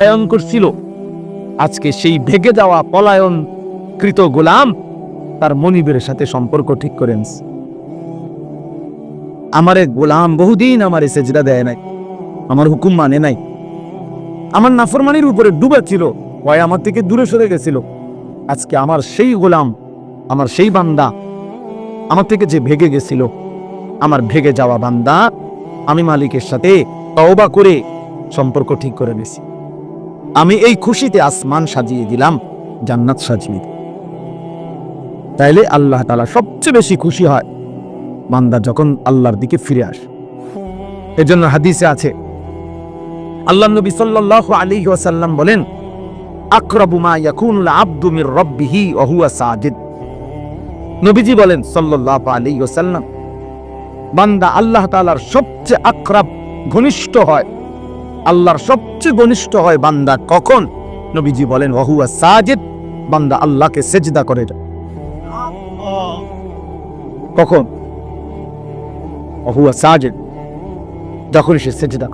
পলায়ন করছিল আজকে সেই ভেগে যাওয়া পলায়ন কৃত গোলাম তার মনিবের সাথে সম্পর্ক ঠিক করে আমার এক গোলাম বহুদিন আমারে সেজদা দেয় নাই, আমার হুকুম মানে নাই। আমার নাফরমানির উপরে ডুবে ছিল, ভয় আমার থেকে দূরে সরে গেছিল। আজকে আমার সেই গোলাম, আমার সেই বান্দা, আমার থেকে যে ভেগে গেছিল, আমার ভেগে যাওয়া বান্দা, আমি মালিকের সাথে তওবা করে সম্পর্ক ঠিক করে নিছি আমি এই খুশিতে আসমান সাজিয়ে দিলাম, জান্নাত সাজিয়ে। তাইলে আল্লাহ তাআলা সবচেয়ে বেশি খুশি হয় বান্দা যখন আল্লাহর দিকে ফিরে আসে এজন্য হাদিসে আছে, আল্লাহ নবী সাল্লাল্লাহু আলাইহি ওয়াসাল্লাম বলেন, আকরাবু মা ইয়াকুনুল আবদু মির রাব্বিহি ওয়া সাজিদ নবীজি বলেন সাল্লাল্লাহু আলাইহি ওয়াসাল্লাম, বান্দা আল্লাহ তাআলার সবচেয়ে আকরাব, ঘনিষ্ঠ হয় আল্লাহর সবচেয়ে ঘনিষ্ঠ হয় বান্দা কখন? নবীজি বলেন ওয়া হুয়া সাজিদ বান্দা আল্লাহকে সেজদা করে। কখন? ওয়া হুয়া সাজিদ যখন সে সেজদা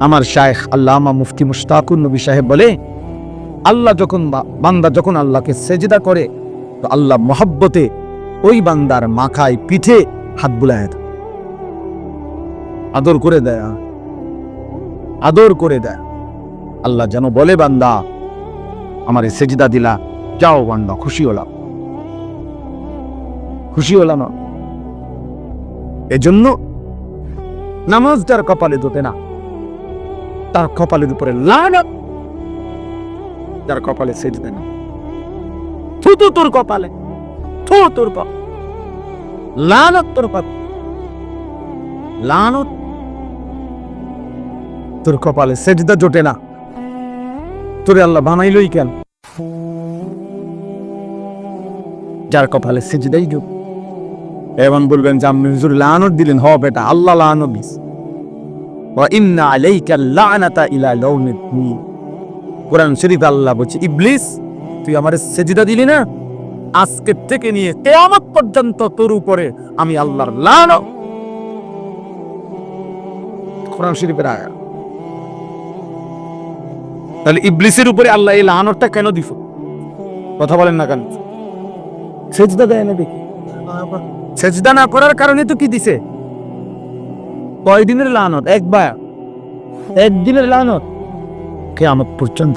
আমার শায়েখ আল্লামা মুফতি মুশতাকুর নবী সাহেব বলে, আল্লাহ যখন বান্দা যখন আল্লাহকে সেজদা করে, তো আল্লাহ মহব্বতে ওই বান্দার মাখায় পিঠে হাত বুলায় আদর করে দেয়। আদর করে দেয়। আল্লাহ যেন বলে, বান্দা, আমারে সেজদা দিলা, যাও বান্দা, খুশি হলাম। খুশি হলাম এজন্য নামাজ যার কপালে দোতে না, তার কপালের উপরে লানত, যার কপালে সেজদা না থুতু তোর কপালে, থু তোর কপাল, লানত তোর কপাল, লানত তোর কপালে সেজদা জোটে না। তোরে আল্লাহ বানাইলই কেন? যার কপালে সেজদাই জোট। এমন বলবেন যে আপনি হুজুর লানত দিলেন, হ বেটা, আল্লাহ ওয়া ইন্না আলাইকা লানাতা ইলা কোরআন শরীফ আল্লাহ বলছে, ইবলিস, তুই আমারে সেজদা দিলি না? আজকে থেকে নিয়ে কিয়ামত পর্যন্ত তোর উপরে আমি আল্লাহর লানত কোরআন শরীফের আয়াত। তাহলে ইবলিসের উপরে আল্লাহ এই লানতটা কেন দিছ কথা বলেন না কেন? সেজদা দেয় না দেখি। সেজদা না করার কারণে তো কি দিছে? কয় দিনের লানত একবার একদিনের লানত কে আমার পর্যন্ত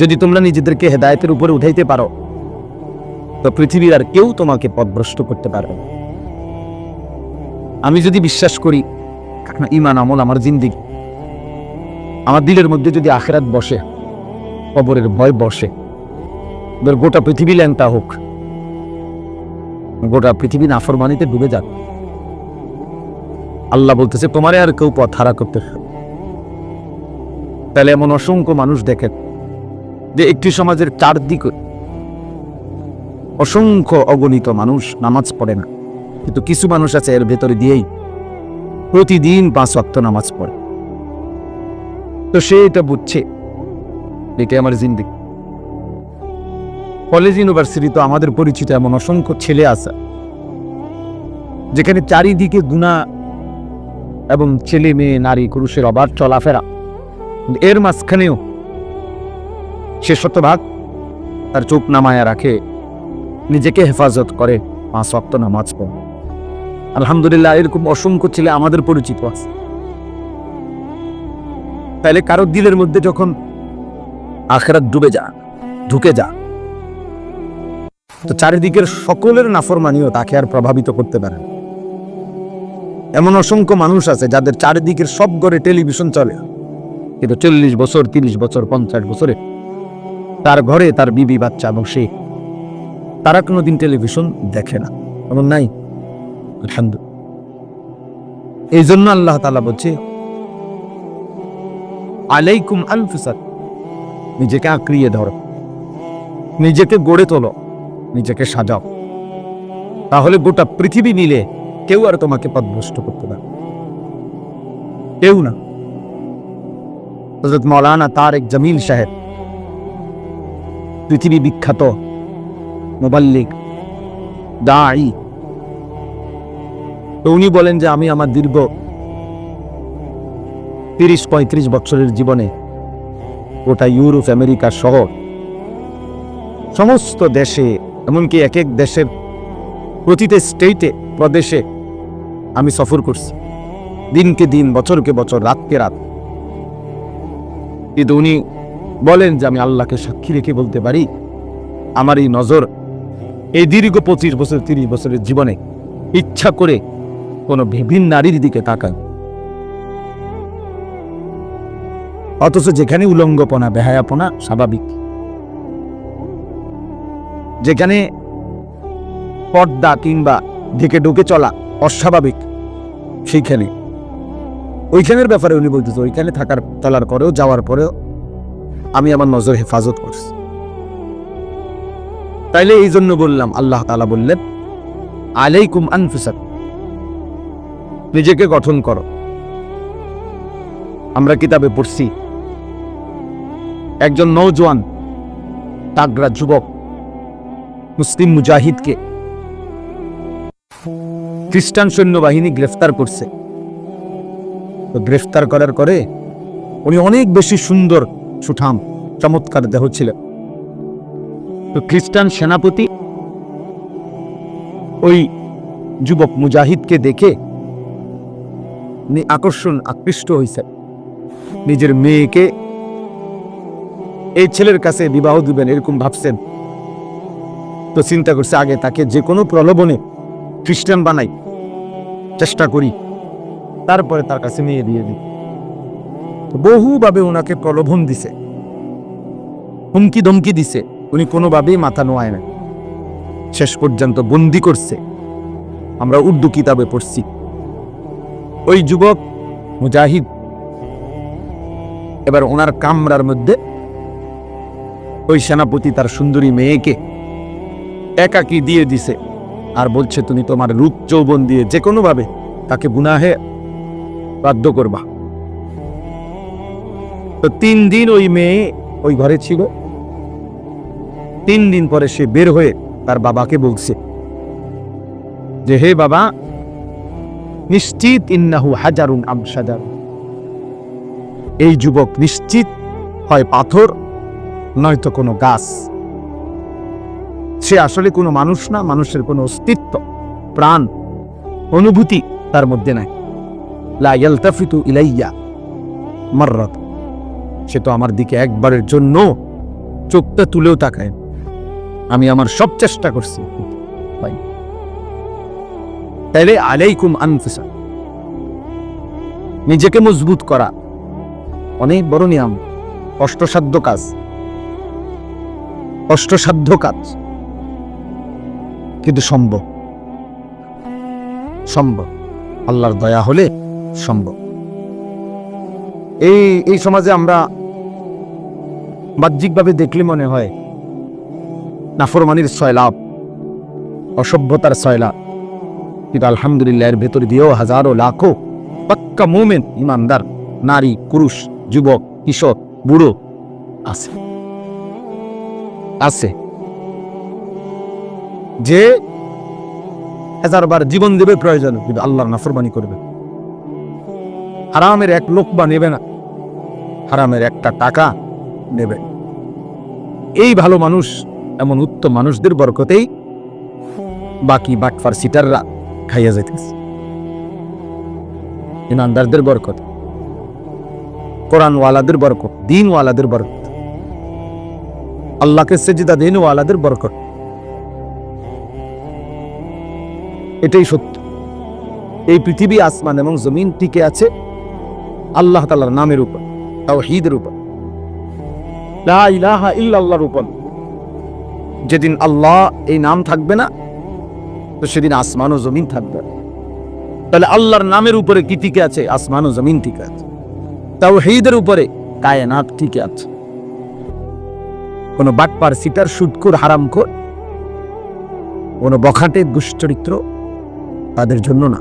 যদি তোমরা নিজেদেরকে হেদায়তের উপরে উঠাইতে পারো, তো পৃথিবীর আর কেউ তোমাকে পথভ্রষ্ট করতে পারবে আমি যদি বিশ্বাস করি ইমান আমল আমার জিন্দিগি। আমার দিলের মধ্যে যদি আখেরাত বসে, কবরের ভয় বসে এবার গোটা পৃথিবী ল্যাংটা হোক, গোটা পৃথিবী নাফরমানিতে ডুবে যাক। আল্লাহ বলতেছে, তোমারে আর কেউ পথ হারা করতে তাহলে এমন অসংখ্য মানুষ দেখেন, যে একটি সমাজের চারদিকে অসংখ্য অগণিত মানুষ নামাজ পড়ে না। কিন্তু কিছু মানুষ আছে এর ভেতরে দিয়েই প্রতিদিন পাঁচ ওয়াক্ত নামাজ পড়ে। তো সে এটা বুঝছে এটাই আমার জিন্দিগি কলেজ, ইউনিভার্সিটি তো আমাদের পরিচিত এমন অসংখ্য ছেলে আছে, যেখানে চারিদিকে গুণা এবং ছেলে মেয়ে, নারী, পুরুষের অবাধ চলাফেরা। এর মাঝখানেও সে শতভাগ তার চোখ নামায়া রাখে, নিজেকে হেফাজত করে, পাঁচ ওয়াক্ত নামাজ পড়ে। আলহামদুলিল্লাহ, এরকম অসংখ্য ছেলে আমাদের পরিচিত আছে। তাহলে কারও দিলের মধ্যে যখন আখেরাত ডুবে যা, ঢুকে যা, তো চারিদিকের সকলের নাফরমানিও তাকে আর প্রভাবিত করতে পারে। এমন অসংখ্য মানুষ আছে যাদের চারিদিকের সব ঘরে টেলিভিশন চলে। কিন্তু চল্লিশ বছর, তিরিশ বছর, পঞ্চাশ বছরে তার ঘরে তার বিবি বাচ্চা এবং সে, তারা কোনোদিন টেলিভিশন দেখে না। এমন নাই? এই জন্য আল্লাহ তালা বলছে আলাইকুম আনফুসাত নিজেকে আঁকড়িয়ে ধরো। নিজেকে গড়ে তোলো। নিজেকে সাজাও। তাহলে গোটা পৃথিবী মিলে কেউ আর তোমাকে পথভ্রষ্ট করতে পারে কেউ না। হজরত মৌলানা তারেক জামিল সাহেব, পৃথিবী বিখ্যাত, মোবাল্লিক, দাঈ। তো উনি বলেন যে, আমি আমার দীর্ঘ তিরিশ পঁয়ত্রিশ বছরের জীবনে গোটা ইউরোপ, আমেরিকা সহ সমস্ত দেশে, এমনকি এক এক দেশের প্রতিটা স্টেটে প্রদেশে আমি সফর করছি। দিনকে দিন, বছরকে বছর, রাতকে রাত। কিন্তু উনি বলেন যে আমি আল্লাহকে সাক্ষী রেখে বলতে পারি, আমার এই নজর এই দীর্ঘ পঁচিশ বছর, তিরিশ বছরের জীবনে ইচ্ছা করে কোনো বিভিন্ন নারীর দিকে তাকান অথচ যেখানে উলঙ্গপনা, বেহায়াপনা স্বাভাবিক। যেখানে পর্দা কিংবা ঢেকে ঢুকে চলা অস্বাভাবিক, সেইখানে। ওইখানের ব্যাপারে উনি বলতেছে, ওইখানে থাকার চলার পরেও, যাওয়ার পরেও আমি আমার নজর হেফাজত করছি। তাইলে এই জন্য বললাম, আল্লাহ তালা বললেন, আলাইকুম আনফুসাক, নিজেকে গঠন করো। আমরা কিতাবে পড়ছি একজন নৌজওয়ান তাগরা যুবক মুসলিম মুজাহিদকে খ্রিস্টান সৈন্যবাহিনী গ্রেফতার করছে। তো গ্রেফতার করার পরে উনি অনেক বেশি সুন্দর, সুঠাম, চমৎকার দেহ ছিল তো খ্রিস্টান সেনাপতি ওই যুবক মুজাহিদকে দেখে উনি আকর্ষণ আকৃষ্ট হয়েছে নিজের মেয়েকে এই ছেলের কাছে বিবাহ দিবেন এরকম ভাবছেন। তো চিন্তা করছে আগে তাকে যে কোনো প্রলোভনে খ্রিস্টান বানাই, চেষ্টা করি। তারপরে তার কাছে মেয়ে দিয়ে দিই। বহুভাবে ওনাকে প্রলোভন দিছে। হুমকি ধমকি দিছে। উনি কোনোভাবেই মাথা নোয়ায় না। শেষ পর্যন্ত বন্দি করছে। আমরা উর্দু কিতাবে পড়ছি। ওই যুবক মুজাহিদ, এবার ওনার কামরার মধ্যে ওই সেনাপতি তার সুন্দরী মেয়েকে একাকি দিয়ে দিছে আর বলছে, তুমি তোমার রূপ যৌবন দিয়ে যে কোনোভাবে তাকে গুনাহে বাধ্য করবা। তো তিন দিন ওই মেয়ে ওই ঘরে ছিল। তিন দিন পরে সে বের হয়ে তার বাবাকে বলছে যে, হে বাবা, নিশ্চিত ইন্নাহু হাজারুন আমসাদার। এই যুবক নিশ্চিত হয় পাথর নয়তো কোনো গাছ। সে আসলে কোনো মানুষ না, মানুষের কোনো অস্তিত্ব, প্রাণ, অনুভূতি তার মধ্যে নাই। লা ইয়ালতাফিতু ইলাইয়া মাররাত। সে তো আমার দিকে একবারের জন্য চোখটা তুলেও তাকায় আমি আমার সব চেষ্টা করছি। ভাই। তাইলে আলাইকুম আনফুসা। নিজেকে মজবুত করা। অনেক বড় নিয়ম, কষ্টসাধ্য কাজ। কষ্টসাধ্য কাজ। কিন্তু সম্ভব। সম্ভব। আল্লাহর দয়া হলে সম্ভব। এই এই সমাজে আমরা বাহ্যিকভাবে দেখলে মনে হয় নাফরমানির সয়লাভ অসভ্যতার সয়লাভ কিন্তু আলহামদুলিল্লাহ এর ভেতর দিয়েও হাজারো লাখো পাক্কা মোমেন, ইমানদার, নারী, পুরুষ, যুবক, কিশোর, বুড়ো আছে। আছে। যে হাজারবার জীবন দেবে প্রয়োজন, কিন্তু আল্লাহর নাফরমানি করবে। হারামের এক লোকবা নেবে না, হারামের একটা টাকা নেবে। এই ভালো মানুষ, এমন উত্তম মানুষদের বরকতেই বাকি বাটফার সিটাররা খাইয়া যাইতেছে। ইমানদারদের বরকত, কোরআনওয়ালাদের বরকত, দিনওয়ালাদের বরকত। আল্লাহকে সেজিদা দিনওয়ালাদের বরকত। এটাই সত্য। এই পৃথিবী আসমান এবং জমিন টিকে আছে আল্লাহ তালার নামের উপর তাও হিদের উপর উপর। যেদিন আল্লাহ এই নাম থাকবে না, তো সেদিন আসমান ও জমিন থাকবে। তাহলে আল্লাহর নামের উপরে কি টিকে আছে? আসমান ও জমিন টিকে আছে। তাও হেইদের উপরে কায়নাত টিকে আছে। কোনো বাটপার সিটার সুটকুর হারামখোর কোনো বখাটে দুশ্চরিত্র তাদের জন্য না।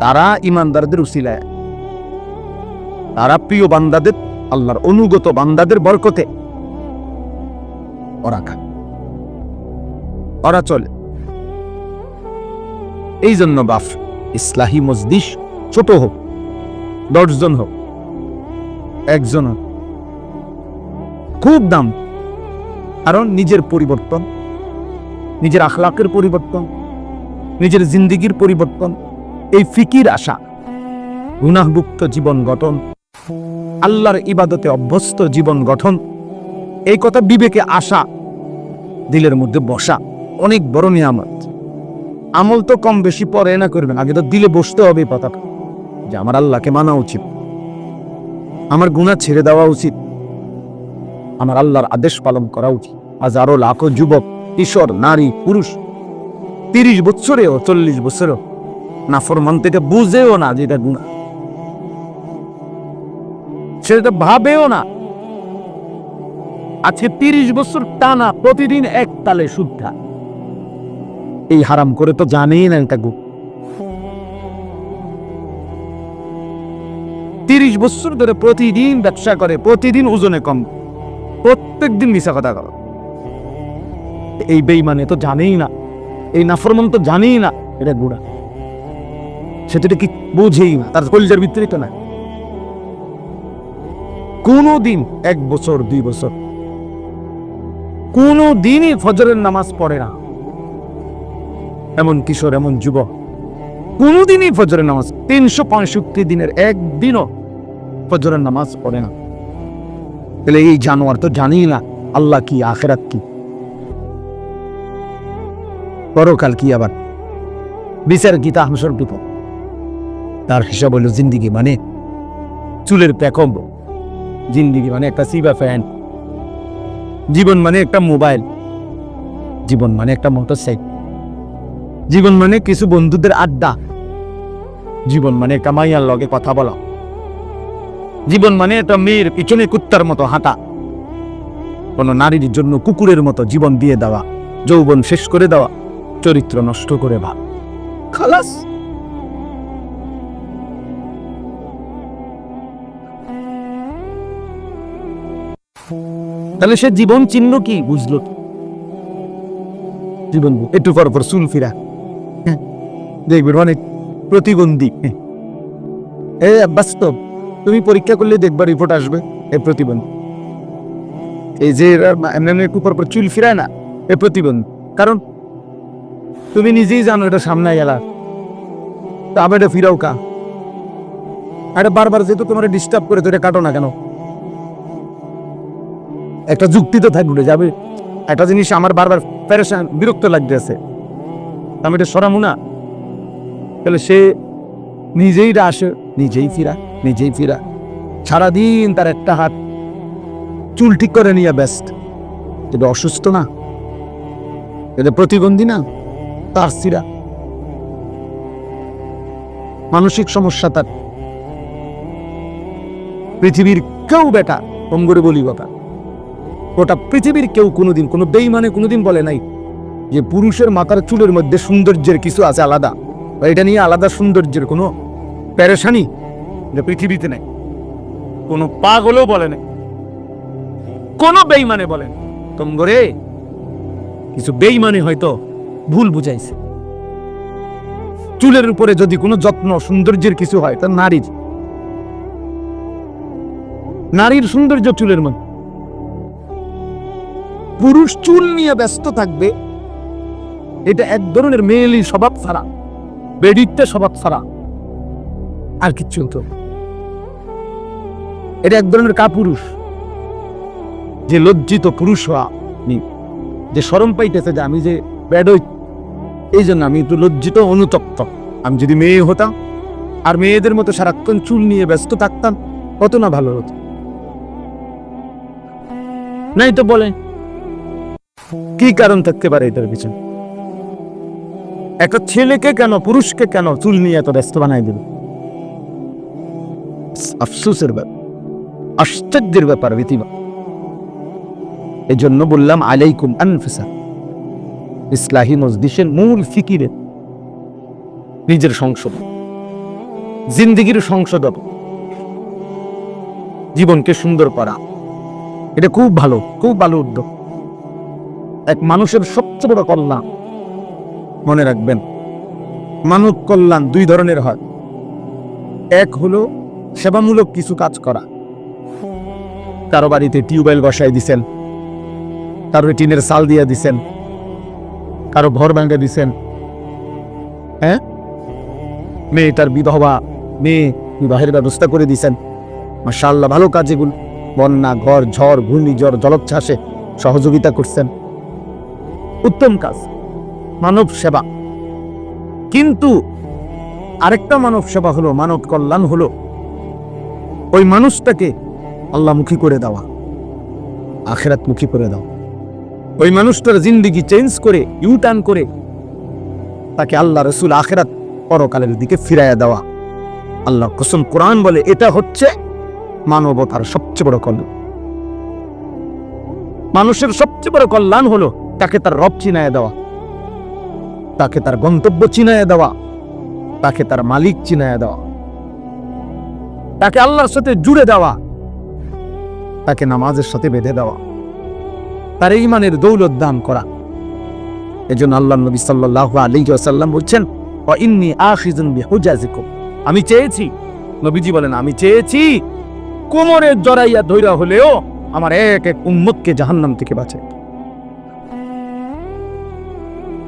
তারা ইমানদারদের উসিলায়। তারা প্রিয় বান্দাদের, আল্লাহর অনুগত বান্দাদের বরকতে ওরা খায়। ওরা চলে। এই জন্য বাফ, ইসলাহী মজদিস ছোট হোক, দশজন হোক, একজন হোক। খুব দাম। কারণ নিজের পরিবর্তন, নিজের আখলাকের পরিবর্তন, নিজের জিন্দিগির পরিবর্তন, এই ফিকির আশা, গুনাহমুক্ত জীবন গঠন, আল্লাহর ইবাদতে অভ্যস্ত জীবন গঠন, এই কথা বিবেকে আসা দিলের মধ্যে বসা, অনেক বড় নিয়ামত। আমল তো কম বেশি পরে না করবেন, আগে তো দিলে বসতে হবে এই যে আমার আল্লাহকে মানা উচিত, আমার গুণা ছেড়ে দেওয়া উচিত। আমার আল্লাহর আদেশ পালন করা উচিত। হাজারো লাখো যুবক, কিশোর, নারী, পুরুষ, তিরিশ বছরেও চল্লিশ বছরেও না ফরমান থেকে বুঝেও না যে এটা গুণা সেটা ভাবেও না। আজকে তিরিশ বছর টানা প্রতিদিন এক তালে শুদ্ধা। এই হারাম করে তো জানেই না এটা গু তিরিশ বছর ধরে প্রতিদিন ব্যবসা করে, প্রতিদিন ওজনে কম। প্রত্যেক দিন মিশা কথা কর। এই বেইমানে তো জানেই না। এই নাফরমান তো জানেই না। এটা গুড়া সেটা কি বুঝেই না। তার কলিজার ভিতরে তো না কোনো দিন এক বছর, দুই বছর কোনো দিনই ফজরের নামাজ পড়ে না। এমন কিশোর, এমন যুবক, কোনোদিনই ফজরের নামাজ, তিনশো পঁয়ষট্টি দিনের একদিনও ফজরের নামাজ পড়ে না। তাহলে এই জানোয়ার তো জানি না আল্লাহ কি, আখেরাত কি। পরকাল কি আবার? বিচার গীতা হামসর বিপদ। তার হিসাব হলো জিন্দিগি মানে চুলের প্যাকম্ব। জিন্দিগি মানে একটা সিবা ফ্যান। জীবন মানে একটা মোবাইল। জীবন মানে একটা মোটরসাইকেল। জীবন মানে কিছু বন্ধুদের আড্ডা। জীবন মানে একটা মাইয়ার লগে কথা বলা। জীবন মানে একটা মেয়ের পিছনে কুত্তার মতো হাঁটা। কোনো নারীর জন্য কুকুরের মতো জীবন দিয়ে দেওয়া যৌবন শেষ করে দেওয়া চরিত্র নষ্ট করে ভাব খালাস! তাহলে সে জীবন চিহ্ন কি বুঝলো? জীবন একটু পর পর চুল ফিরা। হ্যাঁ, দেখবেন অনেক প্রতিবন্ধী। হ্যাঁ। এ বাস্তব। তুমি পরীক্ষা করলে দেখবা রিপোর্ট আসবে এ প্রতিবন্ধী। এই যে এমনি এমনি একটু পর পর চুল ফিরায় না এ প্রতিবন্ধী। কারণ তুমি নিজেই জানো এটা সামনে গেলা তা আবার এটা ফিরাও কা? আরে বারবার যেহেতু তোমার ডিস্টার্ব করে তো এটা কাটো না কেন? একটা যুক্তি তো থাকবে যাবে একটা জিনিস আমার বারবার প্যারেশান বিরক্ত লাগতেছে। আমি এটা সরামু না। তাহলে সে নিজেই আসে, নিজেই ফিরা নিজেই ফিরা। সারাদিন তার একটা হাত চুল ঠিক করে নিয়ে ব্যস্ত। এটা অসুস্থ না এটা প্রতিবন্ধী না, তার সিরা। মানসিক সমস্যা তার। পৃথিবীর কেউ বেটা, কম করে বলি কথা গোটা পৃথিবীর কেউ কোনোদিন, কোনো বেইমানে কোনোদিন বলে নাই যে পুরুষের মাথার চুলের মধ্যে সৌন্দর্যের কিছু আছে আলাদা। বা এটা নিয়ে আলাদা সৌন্দর্যের কোনো প্যারেশানি এটা পৃথিবীতে নাই। কোনো পাগলও বলে নাই। কোনো বেইমানে বলেন তোম করে কিছু বেইমানে হয়তো ভুল বুঝাইছে। চুলের উপরে যদি কোনো যত্ন সৌন্দর্যের কিছু হয়, তা নারীর। নারীর সৌন্দর্য চুলের মধ্যে। পুরুষ চুল নিয়ে ব্যস্ত থাকবে, এটা এক ধরনের মেয়েলি স্বভাব ছাড়া বেডিতে স্বভাব ছাড়া আর কিচ্ছু তো এটা এক ধরনের কাপুরুষ। যে লজ্জিত পুরুষ হওয়া যে সরম পাইতেছে যে আমি যে ব্যাডই এই জন্য আমি একটু লজ্জিত, অনুতপ্ত। আমি যদি মেয়ে হতাম আর মেয়েদের মতো সারাক্ষণ চুল নিয়ে ব্যস্ত থাকতাম, কত না ভালো হতো। নাই তো বলে কি কারণ থাকতে পারে এটার পিছনে? একটা ছেলেকে কেন, পুরুষকে কেন চুল নিয়ে এত ব্যস্ত বানাই দিল? আফসোসের ব্যাপার। আশ্চর্যের ব্যাপার রীতিমা। এই জন্য বললাম, আলাইকুম আনফিসা। ইসলাহি মজদিসের মূল ফিকিরে। নিজের সংসদ। জিন্দিগির সংশোধন জীবনকে সুন্দর করা। এটা খুব ভালো খুব ভালো উদ্যোগ। এক মানুষের সবচেয়ে বড় কল্যাণ। মনে রাখবেন, মানব কল্যাণ দুই ধরনের হয়। এক হলো সেবামূলক কিছু কাজ করা। কারও বাড়িতে টিউবওয়েল বসায় দিছেন। কারও টিনের সাল দিয়ে দিছেন। কারও ঘর ভাঙে দিছেন। হ্যাঁ? মেয়েটার বিধবা, মেয়ে বিবাহের ব্যবস্থা করে দিছেন। মাশাআল্লাহ, ভালো কাজ এগুলো। বন্যা, ঘর, ঝড়, ঘূর্ণিঝড়, জলোচ্ছ্বাসে সহযোগিতা করছেন। উত্তম কাজ, মানব সেবা। কিন্তু আরেকটা মানব সেবা হলো, মানব কল্যাণ হলো। ওই মানুষটাকে আল্লাহমুখী করে দেওয়া। আখেরাত মুখী করে দাও। ওই মানুষটার জিন্দিগি চেঞ্জ করে ইউ টার্ন করে, তাকে আল্লাহ রসুল আখেরাত পরকালের দিকে ফিরাইয়া দেওয়া। আল্লাহ কসম কোরআন বলে, এটা হচ্ছে মানবতার সবচেয়ে বড় কল্যাণ। মানুষের সবচেয়ে বড় কল্যাণ হলো, তাকে তার রব চিনায় দেওয়া। তাকে তার গন্তব্য চিনায় দেওয়া। তাকে তার মালিক চিনায় দেওয়া। তাকে আল্লাহর সাথে জুড়ে দেওয়া। তাকে নামাজের সাথে বেঁধে দেওয়া। তার ইমানের দৌলত দান করা। এজন্য আল্লাহ নবী সাল্লাল্লাহু আলাইহি ওয়াসাল্লাম বলছেন ইন্নী আমি চেয়েছি। নবীজি বলেন, আমি চেয়েছি কোমরে জড়াইয়া ধৈরা হলেও আমার এক এক উম্মতকে জাহান্নাম থেকে বাঁচে।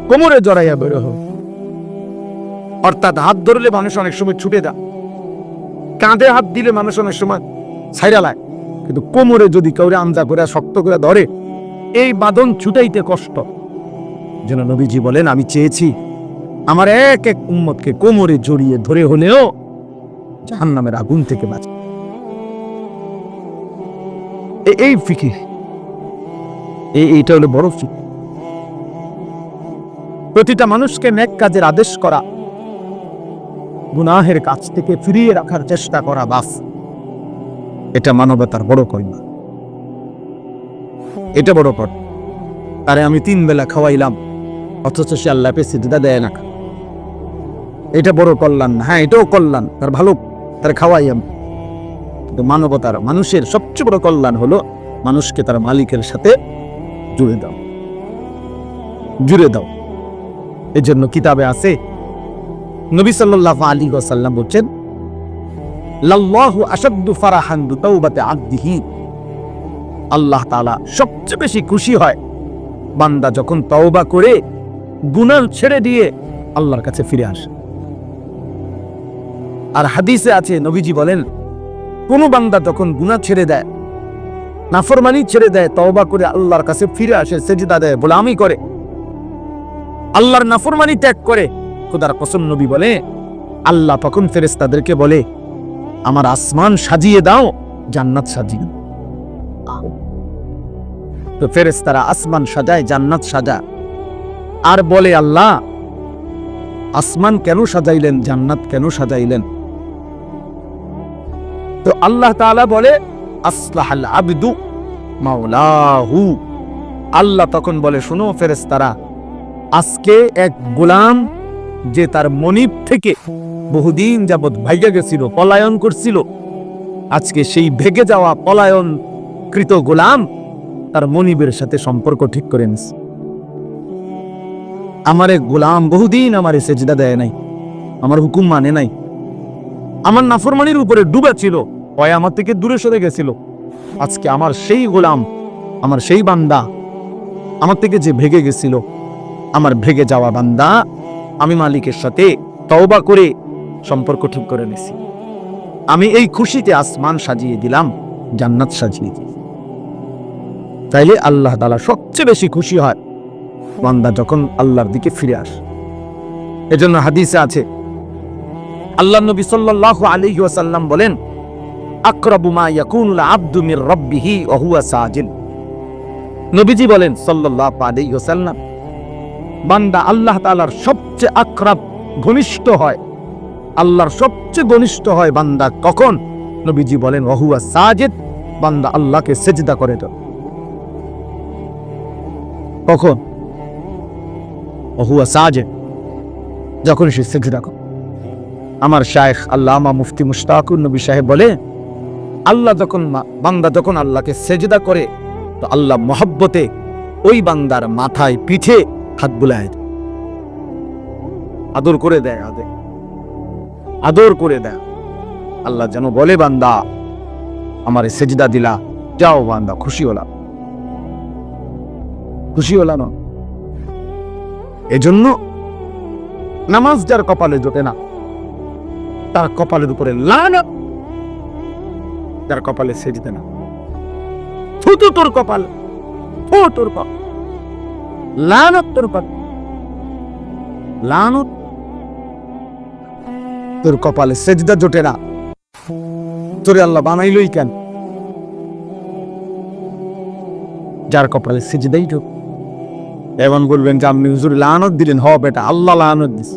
কোমরে জড়াইয়া বের অর্থাৎ হাত ধরলে মানুষ অনেক সময় ছুটে দা কাঁধে হাত দিলে মানুষ অনেক সময় ছাইরা লায়। কিন্তু কোমরে যদি কাউরে আমজা করে শক্ত করে ধরে, এই বাঁধন ছুটাইতে কষ্ট। যেন নবীজি বলেন, আমি চেয়েছি আমার এক এক উম্মতকে কোমরে জড়িয়ে ধরে হলেও জাহান্নামের আগুন থেকে বাঁচে। এই ফিকির এই এইটা হলো বড় ফিকির। প্রতিটা মানুষকে নেক কাজের আদেশ করা, গুনাহের কাছ থেকে ফিরিয়ে রাখার চেষ্টা করা বাস। এটা মানবতার বড় কর্মা এটা বড় কর তারে আমি তিন বেলা খাওয়াইলাম, অথচ সে আল্লাহ পে সিদ্ধা দেয় না। এটা বড় কল্যাণ হ্যাঁ এটাও কল্যাণ, তার ভালো, তার খাওয়াই আমি। কিন্তু মানবতার, মানুষের সবচেয়ে বড় কল্যাণ হলো মানুষকে তার মালিকের সাথে জুড়ে দাও। জুড়ে দাও। এই জন্য কিতাবে আছে, নবী সাল্লাল্লাহু আলাইহি ওয়াসাল্লাম বলছেন আল্লাহ সবচেয়ে বেশি খুশি হয়। বান্দা যখন তওবা করে ছেড়ে দিয়ে আল্লাহর কাছে ফিরে আসে। আর হাদিসে আছে, নবীজি বলেন, কোন বান্দা যখন গুনাহ ছেড়ে দেয়, নাফরমানি ছেড়ে দেয়, তওবা করে আল্লাহর কাছে ফিরে আসে, সেজদা দেয় আমি করে, আল্লাহর নাফরমানি ত্যাগ করে, খোদার কসম নবী বলে, আল্লাহ তখন ফেরেশতাদেরকে বলে আমার আসমান সাজিয়ে দাও, জান্নাত সাজিয়ে। তো ফেরেশতারা আসমান সাজায়, জান্নাত সাজা আর বলে আল্লাহ, আসমান কেন সাজাইলেন, জান্নাত কেন সাজাইলেন? তো আল্লাহ তাআলা বলে, আসলাহাল আবদু মাওলাহু। আল্লাহ তখন বলে, শোনো ফেরেশতারা, আজকে এক গোলাম যে তার মনিব থেকে বহুদিন যাবৎ ভাইগা গেছিল, পলায়ন করছিল। আজকে সেই ভেগে যাওয়া পলায়ন কৃত গোলাম তার মনিবের সাথে সম্পর্ক ঠিক করে নিছে আমার এক গোলাম বহুদিন আমার সেজদা দেয় নাই, আমার হুকুম মানে নাই। আমার নাফরমানির উপরে ডুবে ছিল, ভয় আমার থেকে দূরে সরে গেছিল। আজকে আমার সেই গোলাম, আমার সেই বান্দা, আমার থেকে যে ভেগে গেছিল, আমার ভেগে যাওয়া বান্দা আমি মালিকের সাথে তওবা করে সম্পর্ক ঠিক করে নিছি। আমি এই খুশিতে আসমান সাজিয়ে দিলাম, জান্নাত সাজিয়ে দিই তাইলে আল্লাহ তাআলা সবচেয়ে বেশি খুশি হয় বান্দা যখন আল্লাহর দিকে ফিরে আসে। এজন্য হাদিসে আছে, আল্লাহ নবী সাল্লাল্লাহু আলাইহি ওয়াসাল্লাম বলেন, আকরাবু মা ইয়াকুনুল আবদু মির রাব্বিহি নবীজি বলেন, সাল্লাল্লাহু আলাইহি ওয়াসাল্লাম বান্দা আল্লাহ তাআলার সবচেয়ে আকরাব ঘনিষ্ঠ হয়। আল্লাহর সবচেয়ে ঘনিষ্ঠ হয় বান্দা কখন? নবীজি বলেন, ওহুয়া সাজিদ বান্দা আল্লাহকে সেজদা করে তো কখন? ওহুয়া সাজিদ যখন সে সেজদা করে। আমার শায়েখ আল্লামা মুফতি মুশতাকুর নবী সাহেব বলে, আল্লাহ যখন বান্দা যখন আল্লাহকে সেজদা করে, তো আল্লাহ মহব্বতে ওই বান্দার মাথায় পিঠে হাত বুলায়। আদর করে দেয়, আদে। আদর করে দেয়। আল্লাহ যেন বলে, বান্দা, আমার সেজদা দিলা। যাও, বান্দা, খুশি হলাম খুশি হলাম এজন্য নামাজ যার কপালে জোটে না, তার কপালের উপরে লানা। যার কপালে সেজতে না, থুতু তোর কপাল ফো তোর কপাল। লানত তোর লানত। তোর কপালে সেজদা জোটে না। তোরে আল্লাহ বানাইলই কেন? যার কপালে সেজদাই জোট। এমন বলবেন যে আপনি হুজুর লানত দিলেন। হ বেটা, আল্লাহ লানত দিস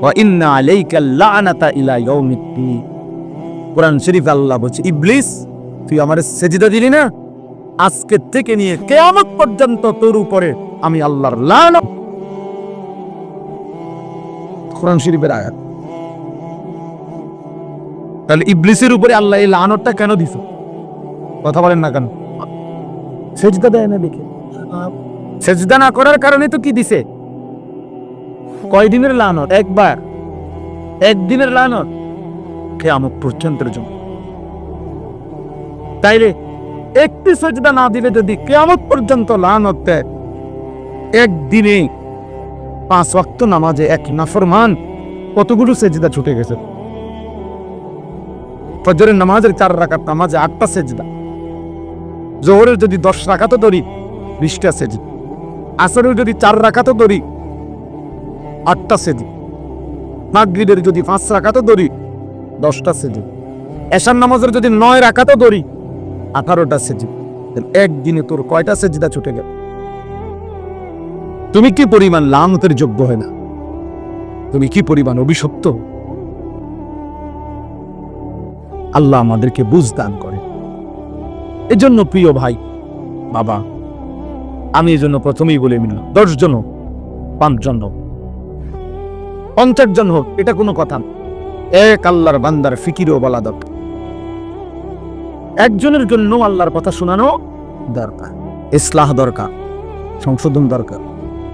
ওয়া আলাইকা লানাতা ইলা ইয়াউমিদ্দিন। কোরআন শরীফ আল্লাহ বলছে, ইবলিস, তুই আমার সেজদা দিলি না? আজকে থেকে নিয়ে কিয়ামত পর্যন্ত তোর উপরে আমি আল্লাহর কোরআন শরীফের আয়াত। তাহলে ইবলিসের উপরে আল্লাহ এই লানতটা কেন দিছ? কথা বলেন না কেন? সেজদা দেয় না দেখে। সেজদা না করার কারণে তো কি দিছে? কয়দিনের লানত? একবার। একদিনের লানত? কেয়ামত পর্যন্তের জন্য। তাইলে একটি সেজদা না দিলে যদি কেয়ামত পর্যন্ত লানত দেয়, একদিনে পাঁচ ওয়াক্ত নামাজে এক নাফরমান কতগুলো সেজদা ছুটে গেছে? ফজরের নামাজের চার রাকাত, নামাজে আটটা সেজদা। জোহরের যদি দশ রাকাতও ধরি, বিশটা সেজদা। আসরের যদি চার রাকাতও ধরি, আটটা সেজি মাগরিবের যদি পাঁচ রাকাতও ধরি, দশটা সেজি এশার নামাজের যদি নয় রাকাতও ধরি আঠারোটা সেজি। একদিনে তোর কয়টা সেজিদা ছুটে গেল? তুমি কি পরিমাণ লামতের যোগ্য হয় না? তুমি কি পরিমাণ অভিশপ্ত? আল্লাহ আমাদেরকে বুঝ দান করে। এজন্য প্রিয় ভাই, বাবা, আমি এই জন্য প্রথমেই বলে নিলাম দশ জন পাঁচ জন হোক পঞ্চাশ জন হোক, এটা কোনো কথা। এক আল্লাহর বান্দার ফিকিরও বলা দরকার। একজনের জন্য আল্লাহর কথা শোনানো দরকার, ইসলাহ দরকার, সংশোধন দরকার।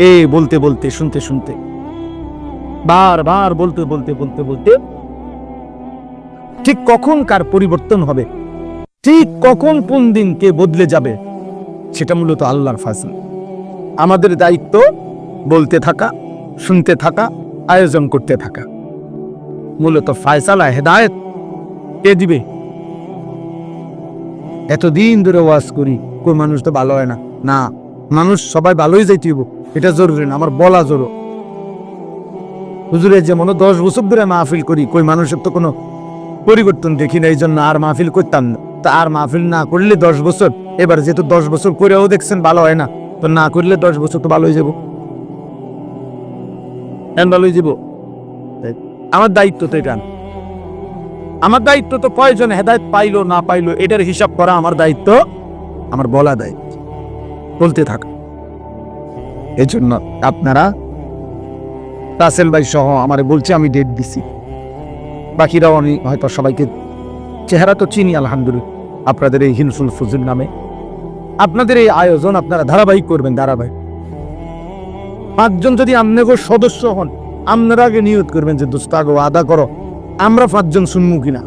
এ বলতে বলতে, শুনতে শুনতে, বারবার বলতে বলতে বলতে বলতে ঠিক কখন কার পরিবর্তন হবে, ঠিক কখন কোন দিন কে বদলে যাবে, সেটা মূলত আল্লাহর ফাসল। আমাদের দায়িত্ব বলতে থাকা, শুনতে থাকা, আয়োজন করতে থাকা। মূলত ফায়সালা, হেদায়ত কে দিবে? এতদিন ধরে ওয়াজ করি কোন মানুষ তো ভালো হয় না। না, মানুষ সবাই ভালোই যাইতেইব, এটা জরুরি না, আমার বলা জরুর। হুজুরের যেমন দশ বছর ধরে মাহফিল করি, কই মানুষের তো কোনো পরিবর্তন দেখি না, এই জন্য আর মাহফিল করতাম না। তা আর মাহফিল না করলে দশ বছর, এবার যেহেতু দশ বছর করেও দেখছেন ভালো হয় না, তো না করলে দশ বছর তো ভালো হয়ে যাব। ভালো হয়ে যাব। আমার দায়িত্ব তো এটা। আমার দায়িত্ব তো প্রয়োজন, হেদায়ত পাইলো, না পাইলো, এটার হিসাব করা আমার দায়িত্ব। আমার বলা দায়িত্ব। বলতে থাকা। জন্য আপনারা রাসেল ভাই সহ আমারে বলছে, আমি ডেট দিছি। বাকিরাও আমি হয়তো সবাইকে চেহারা তো চিনি, আলহামদুলিল্লাহ। আপনাদের এই হিনসুল ফুজুর নামে। আপনাদের এই আয়োজন আপনারা ধারাবাহিক করবেন, ধারাবাহিক। পাঁচজন যদি আপনাকে সদস্য হন আপনারা আগে নিয়ত করবেন যে, দোস্ত আগে, আদা করো। আমরা পাঁচজন শুনব কিনা?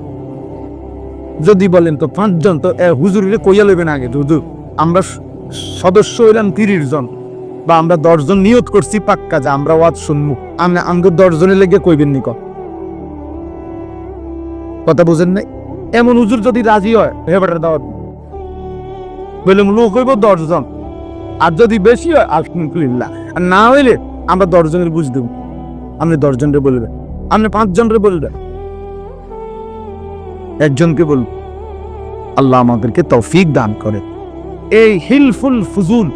যদি বলেন তো পাঁচজন তো হুজুরিরে কইয়া লইবেন আগে দুদু আমরা সদস্য হইলাম তিরিশ জন, বা আমরা দশজন নিয়ত করছি পাক্কা যে আমরা ওয়াজ শুনব আমরা আমাকে দশজনের লেগে কইবেন নি ক। কথা বুঝেন নাই? এমন হুজুর যদি রাজি হয় হেবাটার দাওয়াত। বললাম লোক হইব দশজন আর যদি বেশি হয়, আলহামদুলিল্লাহ। আর না হইলে আমরা দশজনের বুঝ দেব। আপনি দশজনরে বলবেন। আপনি পাঁচজনরে বলবেন। একজনকে বলব আল্লাহ আমাদেরকে তৌফিক দান করে। এই হিলফুল ফুজুল,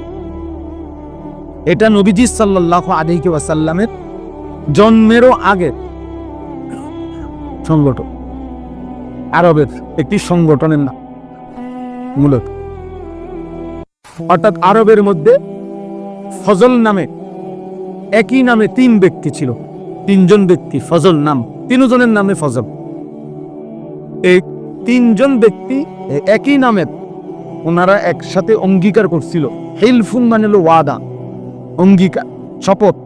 এটা নবীজি সাল্লাল্লাহু আলাইহি ওয়াসাল্লামের জন্মেরও আগে সংগঠন। আরবের একটি সংগঠনের নাম, মূলত। অর্থাৎ আরবের মধ্যে ফজল নামে, একই নামে তিন ব্যক্তি ছিল। তিনজন ব্যক্তি, ফজল নাম, তিনজনের নামে ফজল। এই তিনজন ব্যক্তি একই নামের ওনারা একসাথে অঙ্গীকার করছিল। হেলফুন মানে হলো ওয়াদা, অঙ্গীকার, শপথ।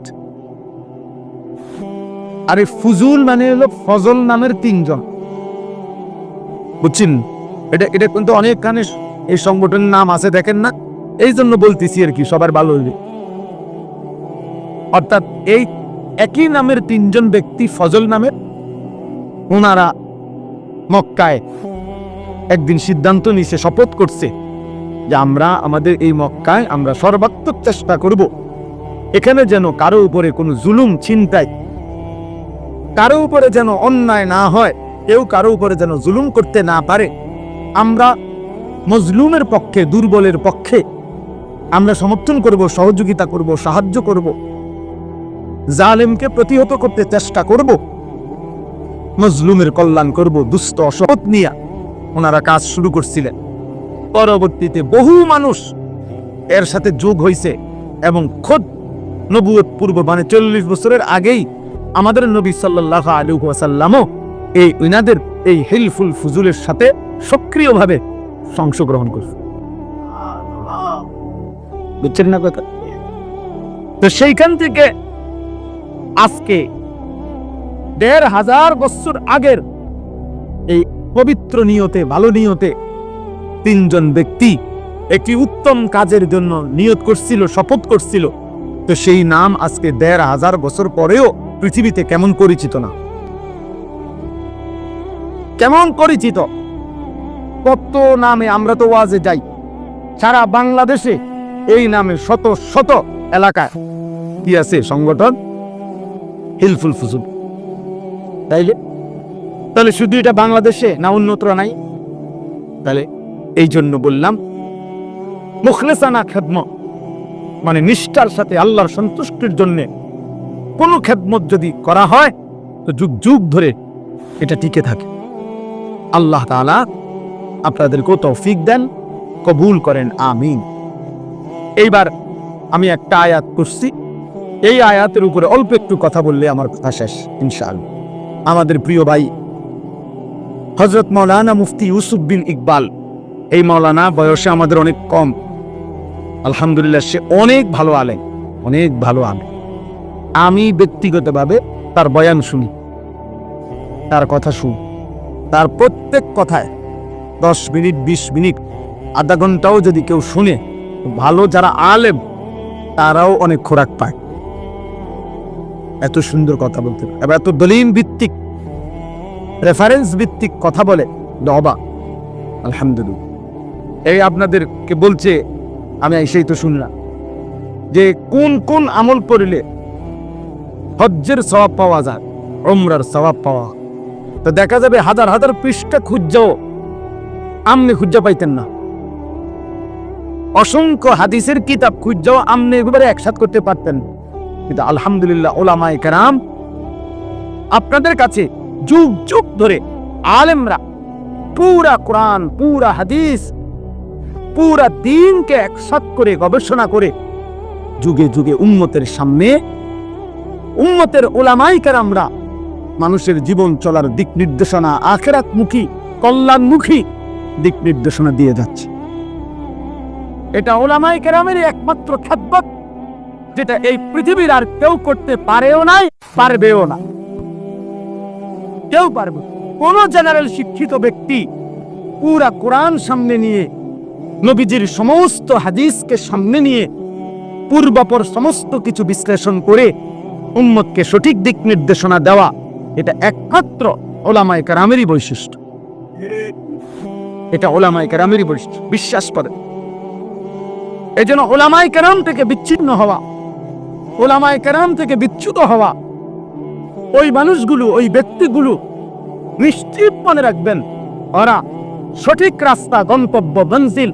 আর ফুজুল মানে হলো ফজল নামের তিনজন। বুঝছেন? এটা এটা কিন্তু অনেক কানে এই সংগঠনের নাম আছে, দেখেন না? এই জন্য বলতেছি আর কি, সবার ভালো হইবে। অর্থাৎ এই একই নামের তিনজন ব্যক্তি ফজল নামের ওনারা মক্কায়। একদিন সিদ্ধান্ত নিছে শপথ করছে যে আমরা আমাদের এই মক্কায় আমরা সর্বাত্মক চেষ্টা করব। এখানে যেন কারও উপরে কোনো জুলুম চিন্তায় কারও উপরে যেন অন্যায় না হয়, কেউ কারও উপরে যেন জুলুম করতে না পারে, আমরা মজলুমের পক্ষে, দুর্বলের পক্ষে আমরা সমর্থন করব, সহযোগিতা করব, সাহায্য করব, জালেমকে প্রতিহত করতে চেষ্টা করব। মজলুমের কল্যাণ করব দুস্থ অসৎ নিয়ে। ওনারা কাজ শুরু করছিলেন। পরবর্তীতে বহু মানুষ এর সাথে যোগ হয়েছে এবং খোদ নবুয়ত পূর্ব মানে চল্লিশ বছরের আগেই আমাদের নবী সাল্লাহ আলু ওয়াসাল্লামও এই উনাদের এই হিলফুল ফুজুলের সাথে সক্রিয়ভাবে অংশগ্রহণ করছে। বুঝছেন না কথা? তো সেইখান থেকে আজকে দেড় হাজার বছর আগের এই পবিত্র নিয়তে, ভালো নিয়তে তিনজন ব্যক্তি একটি উত্তম কাজের জন্য নিয়ত করছিল, শপথ করছিল। তো সেই নাম আজকে দেড় হাজার বছর পরেও পৃথিবীতে কেমন পরিচিত না? কেমন পরিচিত? কত নামে আমরা তো ওয়াজে যাই। সারা বাংলাদেশে এই নামে শত শত এলাকায় কি আছে সংগঠন? হিলফুল ফুজুল। তাইলে? তাহলে শুধু এটা বাংলাদেশে না অন্যত্র নাই? তাহলে এই জন্য বললাম, মুখলেসানা খেদমত মানে নিষ্ঠার সাথে আল্লাহর সন্তুষ্টির জন্য কোনো খেদমত যদি করা হয়, তো যুগ যুগ ধরে এটা টিকে থাকে। আল্লাহ তাআলা আপনাদেরকেও তৌফিক দেন, কবুল করেন, আমিন। এইবার আমি একটা আয়াত করছি এই আয়াতের উপরে অল্প একটু কথা বললে আমার কথা শেষ, ইনশাআল্লাহ। আমাদের প্রিয় ভাই হজরত মৌলানা মুফতি ইউসুফ বিন ইকবাল। এই মৌলানা বয়সে আমাদের অনেক কম। আলহামদুলিল্লাহ, সে অনেক ভালো আলেন অনেক ভালো আলেন আমি ব্যক্তিগতভাবে তার বয়ান শুনি, তার কথা শুনি। তার প্রত্যেক কথায় দশ মিনিট, বিশ মিনিট, আধা ঘন্টাও যদি কেউ শুনে, ভালো যারা আলেম, তারাও অনেক খোরাক পায়। এত সুন্দর কথা বলতে পারে। এবার এত দলিম ভিত্তিক রেফারেন্স ভিত্তিক কথা বলে দবা আলহামদুলিল্লাহ এই আপনাদেরকে বলছে, আমি সেই তো শুনলাম, যে কোন কোন আমল করলে হজ্জের সওয়াব পাওয়া যায় ওমরার স্বভাব পাওয়া তো দেখা যাবে হাজার হাজার পৃষ্ঠা খুঁজাও আমনে খুঁজা পাইতেন না অসংখ্য হাদিসের কিতাব খুঁজাও আমনে একেবারে একসাথ করতে পারতেন না। কিন্তু আলহামদুলিল্লাহ ওলামাই কেরাম আপনাদের কাছে যুগ যুগ ধরে আলেমরা পুরা কোরআন, পুরা হাদিস, পুরা দিনকে একসাথ করে গবেষণা করে যুগে যুগে উম্মতের সামনে উম্মতের ওলামাই কেরামরা মানুষের জীবন চলার দিক নির্দেশনা, আখেরাতমুখী, কল্যাণমুখী দিক নির্দেশনা দিয়ে যাচ্ছে। এটা ওলামাই কেরামের একমাত্র খ্যাতবত যেটা এই পৃথিবীর আর কেউ করতে পারেও নাই, পারবেও না। কেউ পারবে কোন জেনারেল শিক্ষিত ব্যক্তি পুরা কোরআন সামনে নিয়ে, নবীজির সমস্ত হাদিসকে সামনে নিয়ে, পূর্বাপর সমস্ত কিছু বিশ্লেষণ করে উম্মতকে সঠিক দিক নির্দেশনা দেওয়া, এটা একমাত্র ওলামায় কারামেরই বৈশিষ্ট্য। এটা ওলামায় কারামেরই বৈশিষ্ট্য। বিশ্বাস করে এই জন্য ওলামায় কেরাম থেকে বিচ্ছিন্ন হওয়া ওলামায় কেরাম থেকে বিচ্যুত হওয়া। ওই মানুষগুলো, ওই ব্যক্তিগুলো নিশ্চিত মনে রাখবেন, ওরা সঠিক রাস্তা, গন্তব্য, মঞ্জিল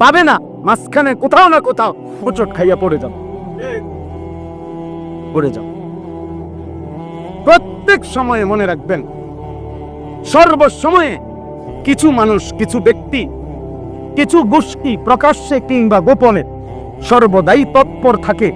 পাবে না, মাঝখানে কোথাও না কোথাও হোঁচট খাইয়া পড়ে যাও পড়ে যাও প্রত্যেক সময়ে মনে রাখবেন, সর্বসময়ে কিছু মানুষ, কিছু ব্যক্তি, কিছু গোষ্ঠী প্রকাশ্যে কিংবা গোপনে সর্বদাই তৎপর থাকে।